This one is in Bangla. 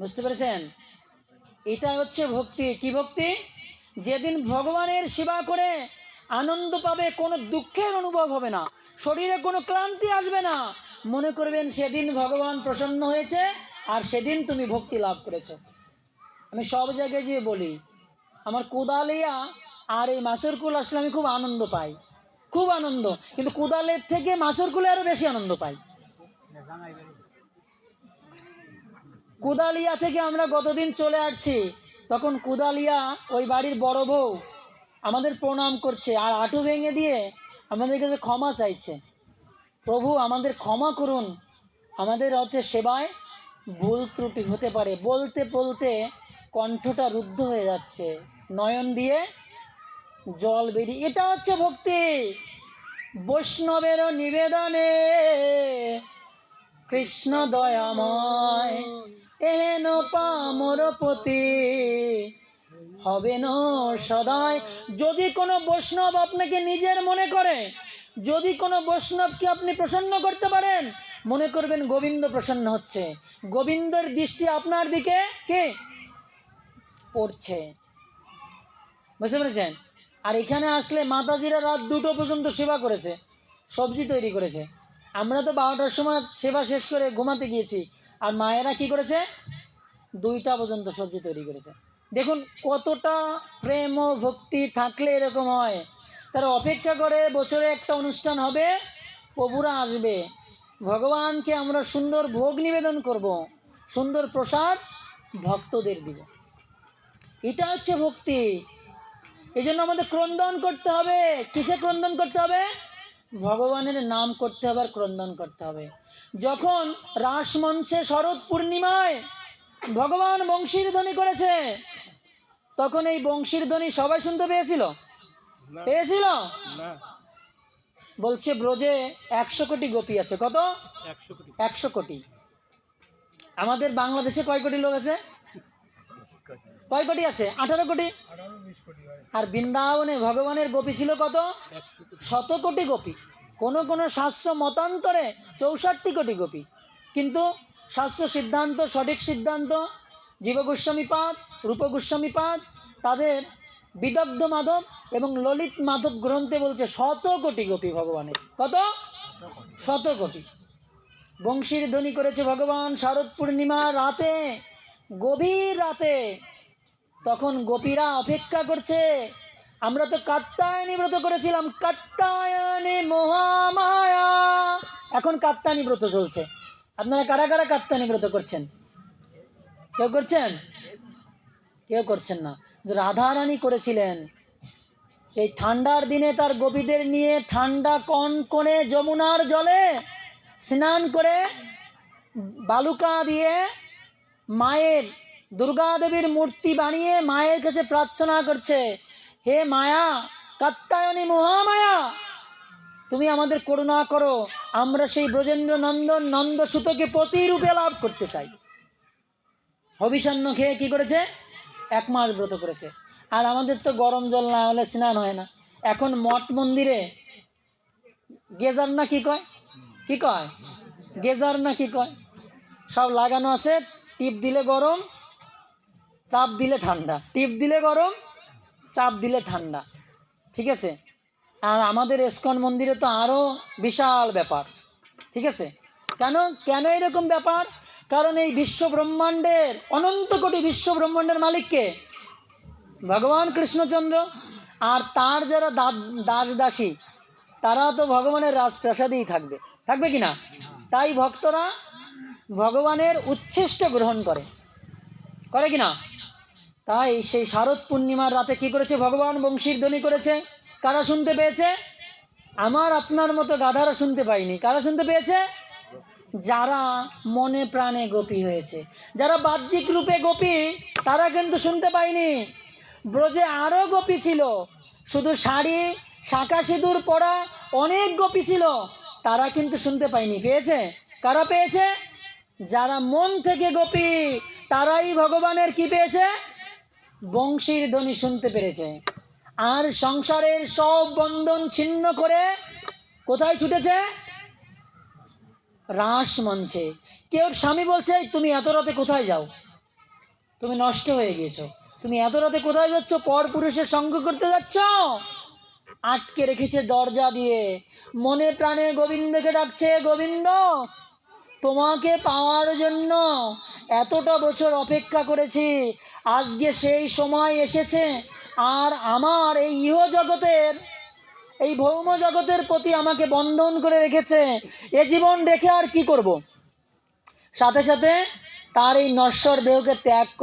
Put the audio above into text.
বুঝতে পেরেছেন? এটা হচ্ছে ভক্তি। কি ভক্তি? যেদিন ভগবানের সেবা করে আনন্দ পাবে, কোনো দুঃখের অনুভব হবে না। শরীরে কোনো ক্লান্তি আসবে না। মনে করবেন সেদিন ভগবান প্রসন্ন হয়েছে, আর সেদিন তুমি ভক্তি লাভ করেছ। আমি সব জায়গায় গিয়ে বলি, আমার কোদালিয়া আর এই মাছের কুল আসলে আমি খুব আনন্দ পাই। খুব আনন্দ। কিন্তু কোদালের থেকে মাছের কুলে আরও বেশি আনন্দ পাই। কুদালিয়া থেকে আমরা গতদিন চলে আসছি। তখন কুদালিয়া ওই বাড়ির বড় বউ আমাদের প্রণাম করছে আর হাঁটু ভেঙে দিয়ে আমাদের কাছে ক্ষমা চাইছে। প্রভু, আমাদের ক্ষমা করুন। আমাদের হচ্ছে সেবায় ভুল ত্রুটি হতে পারে। বলতে বলতে কণ্ঠটা রুদ্ধ হয়ে যাচ্ছে। নয়ন দিয়ে জল বেরিয়ে এটা হচ্ছে ভক্তি। বৈষ্ণবের নিবেদনে কৃষ্ণ দয়াময়। এহেন পামর পতি? হবে না সদাই যদি কোনো বৈষ্ণব আপনাকে নিজের মনে করে, যদি কোনো বৈষ্ণবকে আপনি প্রসন্ন করতে পারেন, মনে করবেন গোবিন্দ প্রসন্ন হচ্ছে। গোবিন্দর দৃষ্টি আপনার দিকে কে? পড়ছে। বুঝতে পেরেছেন? আর এখানে আসলে মাতাজিরা রাত দুটো পর্যন্ত সেবা করেছে, সবজি তৈরি করেছে। আমরা তো বারোটার সময় সেবা শেষ করে ঘুমাতে গিয়েছি। আর মায়েরা কি করেছে? দুইটা পর্যন্ত সবজি তৈরি করেছে। দেখুন, কতটা প্রেম ও ভক্তি থাকলে এরকম হয়। তারা অপেক্ষা করে বছরে একটা অনুষ্ঠান হবে, প্রভুরা আসবে। ভগবানকে আমরা সুন্দর ভোগ নিবেদন করব, সুন্দর প্রসাদ ভক্তদের দিব। এটা হচ্ছে ভক্তি। এই জন্য আমাদের ক্রন্দন করতে হবে। কিসে ক্রন্দন করতে হবে? ভগবানের নাম করতে হবে আর ক্রন্দন করতে হবে। যখন রাসমঞ্চে শরৎ পূর্ণিমায় ভগবান বংশীর ধ্বনি করেছে তখন এই বংশীর ধ্বনি সবাই শুনতে পেয়েছিল? পেয়েছিল? বলছে ব্রজে একশো কোটি গোপী আছে। কত? একশো কোটি। আমাদের বাংলাদেশে কয় কোটি লোক আছে? কয় কোটি আছে? আঠারো কোটি? আর বৃন্দাবনে ভগবানের গোপী ছিল কত? শত কোটি গোপী। কোন কোনো শাস্ত্র মতান্তরে চৌষট্টি কোটি গোপী। কিন্তু শাস্ত্র সিদ্ধান্ত, সঠিক সিদ্ধান্ত, জীব গোস্বামীপাদ রূপ গোস্বামীপাদ তাদের বিদগ্ধ মাধব এবং ললিত মাধব গ্রন্থে বলছে শত কোটি গোপী ভগবানের। কত? শত কোটি। বংশীর ধ্বনি করেছে ভগবান শারদ পূর্ণিমা রাতে, গভীর রাতে। তখন গোপীরা অপেক্ষা করছে আমরা তো কাত্তায়নী ব্রত করেছিলাম কাত্তায়নী মহামায়া। এখন কাত্তায়নী ব্রত চলছে। আপনারা কারা কারা কাত্তায়নী ব্রত করছেন? কেউ করছেন? কেউ করছেন না। রাধারানী করেছিলেন, সেই ঠান্ডার দিনে তার গোপীদের নিয়ে ঠান্ডা কন কনে যমুনার জলে স্নান করে বালুকা দিয়ে মায়ের, দুর্গা দেবীর মূর্তি বানিয়ে মায়ের কাছে প্রার্থনা করছে। হে মায়া, কাত্তায়নী মহামায়া, তুমি আমাদের করুণা করো। আমরা সেই ব্রজেন্দ্র নন্দন নন্দ সুতোকে প্রতিরূপে লাভ করতে চাই। হবিষান্ন খেয়ে কি করেছে? এক মাস ব্রত করেছে। আর আমাদের তো গরম জল না হলে স্নান হয় না। এখন মঠ মন্দিরে গেজার না কি কয়? কি কয়? গেজার না কি কয়? সব লাগানো আছে। টিপ দিলে গরম, চাপ দিলে ঠান্ডা। টিপ দিলে গরম চাপ দিলে ঠান্ডা, ঠিক আছে? আর আমাদের এসকন মন্দিরে তো আরও বিশাল ব্যাপার, ঠিক আছে? কেন কেন এরকম ব্যাপার? কারণ এই বিশ্ব ব্রহ্মাণ্ডের অনন্ত কোটি বিশ্ব ব্রহ্মাণ্ডের মালিককে ভগবান কৃষ্ণচন্দ্র। আর তার যারা দাস দাসী তারা তো ভগবানের রাজপ্রাসাদেই থাকবে থাকবে কি না? তাই ভক্তরা ভগবানের উচ্ছিষ্ট গ্রহণ করে করে কি না? তাই সেই শারদ পূর্ণিমার রাতে কি করেছে? ভগবান বংশীর ধ্বনি করেছে। কারা শুনতে পেয়েছে? আমার আপনার মতো গাধারা শুনতে পাইনি। কারা শুনতে পেয়েছে? যারা মনে প্রাণে গোপী হয়েছে। যারা বাহ্যিক রূপে গোপী, তারা কিন্তু শুনতে পায়নি ব্রজে আরও গোপী ছিল। শুধু শাড়ি, শাঁখা সিঁদুর পরা অনেক গোপী ছিল। তারা কিন্তু শুনতে পায়নি পেয়েছে? কারা পেয়েছে? যারা মন থেকে গোপী, তারাই ভগবানের কি পেয়েছে? বংশীর ধ্বনি শুনতে পেরেছে। আর সংসারের সব বন্ধন ছিন্ন করে কোথায় ছুটেছে? রাস মঞ্চে। কেউ স্বামী বলছে, তুমি এত রাতে কোথায় যাও? তুমি নষ্ট হয়ে গেছো তুমি এত রাতে কোথায় যাচ্ছ? পর পুরুষের সঙ্গ করতে যাচ্ছ? আটকে রেখেছে দরজা দিয়ে। মনে প্রাণে গোবিন্দকে ডাকছে, গোবিন্দ, তোমাকে পাওয়ার জন্য এতটা বছর অপেক্ষা করেছি। আজকে সেই সময় এসেছে, আর আমার এই ইহ জগতের, এই ভৌম জগতের প্রতি আমাকে বন্ধন করে রেখেছে, এ জীবন রেখে আর কি করব? সাথে সাথে তার এই নশ্বর দেহকে ত্যাগ করে